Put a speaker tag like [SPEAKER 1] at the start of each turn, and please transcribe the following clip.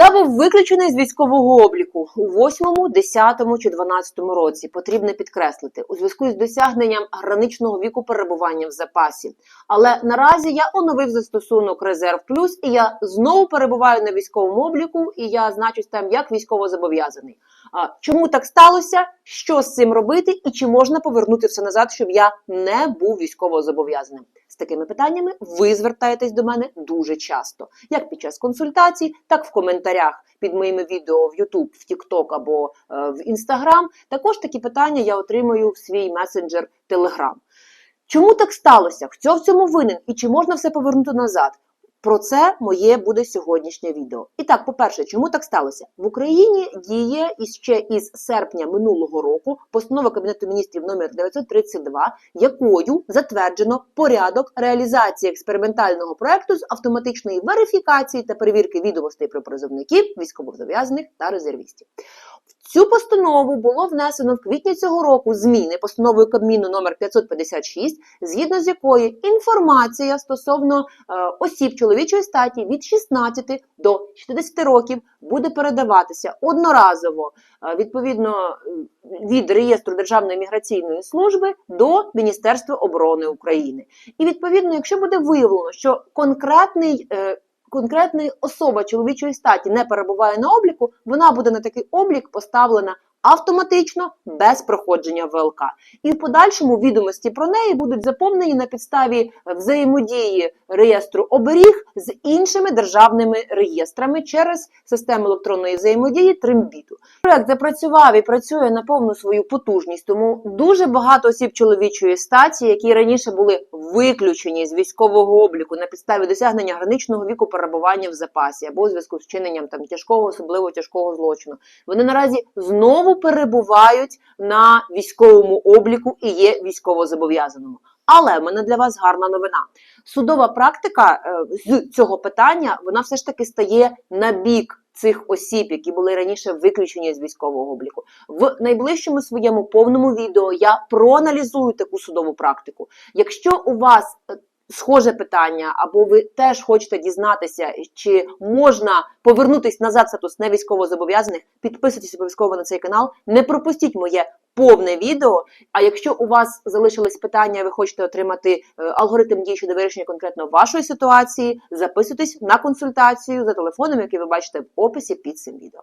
[SPEAKER 1] Я був виключений з військового обліку у 8, 10 чи 12 році. Потрібно підкреслити у зв'язку з досягненням граничного віку перебування в запасі. Але наразі я оновив застосунок Резерв Плюс, і я знову перебуваю на військовому обліку, і я значусь там як військовозобов'язаний. Чому так сталося? Що з цим робити, і чи можна повернути все назад, щоб я не був військовозобов'язаним? З такими питаннями ви звертаєтесь до мене дуже часто, як під час консультацій, так в коментарях під моїми відео в YouTube, в TikTok або е, в Instagram. Також такі питання я отримую в свій месенджер Telegram. Чому так сталося? Хто в цьому винен і чи можна все повернути назад? Про це моє буде сьогоднішнє відео. І так, по-перше, чому так сталося? В Україні діє іще із серпня минулого року постанова Кабінету міністрів номер 932, якою затверджено порядок реалізації експериментального проекту з автоматичної верифікації та перевірки відомостей про призовників, військовозав'язаних та резервістів. Цю постанову було внесено в квітні цього року зміни постановою Кабміну номер 556, згідно з якою інформація стосовно е, осіб чоловічої статі від 16 до 60 років буде передаватися одноразово е, відповідно е, від реєстру Державної міграційної служби до Міністерства оборони України. І відповідно, якщо буде виявлено, що конкретний е, особи чоловічої статі не перебуває на обліку, вона буде на такий облік поставлена автоматично без проходження ВЛК. І в подальшому відомості про неї будуть заповнені на підставі взаємодії реєстру оберіг з іншими державними реєстрами через систему електронної взаємодії Тримбіту. Проект запрацював і працює на повну свою потужність, тому дуже багато осіб чоловічої статі, які раніше були виключені з військового обліку на підставі досягнення граничного віку перебування в запасі або у зв'язку з вчиненням там тяжкого, особливо тяжкого злочину. Вони наразі знову перебувають на військовому обліку і є військовозобов'язаними. Але в мене для вас гарна новина. Судова практика е, з цього питання вона все ж таки стає на бік цих осіб, які були раніше виключені з військового обліку. В найближчому своєму повному відео я проаналізую таку судову практику. Якщо у вас е, схоже питання, або ви теж хочете дізнатися, чи можна повернутись назад в статус невійськовозобов'язаних, підписуйтесь обов'язково на цей канал, не пропустіть моє повне відео. А якщо у вас залишились питання, ви хочете отримати е, алгоритм дій щодо вирішення конкретно вашої ситуації, записуйтесь на консультацію за телефоном, який ви бачите в описі під цим відео.